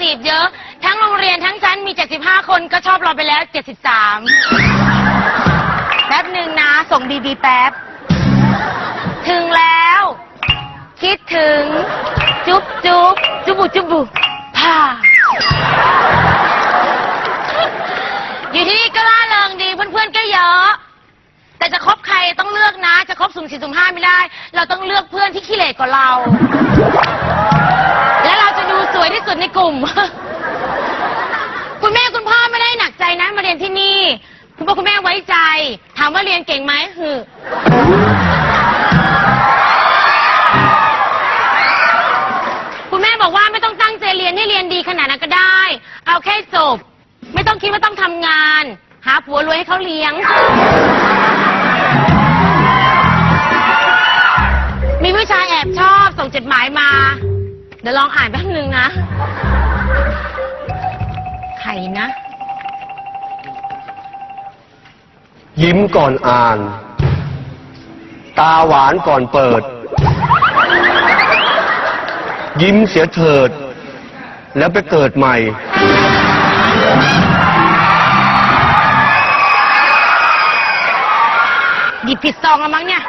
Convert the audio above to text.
จีบเยอะ ทั้งโรงเรียนทั้งชั้นมี 75 คนก็ชอบเราไปแล้ว 73 แป๊บหนึ่งนะ ส่งบีบีแป๊บ ถึงแล้ว คิดถึง จุ๊บจุ๊บจุบบุจุบบุผ่าอยู่ที่นี่ก็ล่าเริงดีเพื่อนๆก็เยอะ แต่จะคบใครต้องเลือกนะ จะคบสุ่มสี่สุ่มห้าไม่ได้ เราต้องเลือกเพื่อนที่ขี้เหร่กว่าเรา ดในกลุ่ม คุณแม่คุณพ่อไม่ได้หนักใจนะมาเรียนที่นี่ คุณพ่อคุณแม่ไว้ใจ ถามว่าเรียนเก่งไหมหือ คุณแม่บอกว่าไม่ต้องตั้งใจเรียนให้เรียนดีขนาดนั้นก็ได้ เอาแค่จบ ไม่ต้องคิดว่าต้องทำงาน หาผัวรวยให้เขาเลี้ยง มีผู้ชายแอบชอบส่งจดหมายมา เดี๋ยวลองอ่านแป๊บนึงนะ นะ ยิ้มก่อนอ่าน ตาหวานก่อนเปิด ยิ้มเสียเถิด แล้วไปเกิดใหม่หยิบผิดซองแล้วมั้งเนี่ย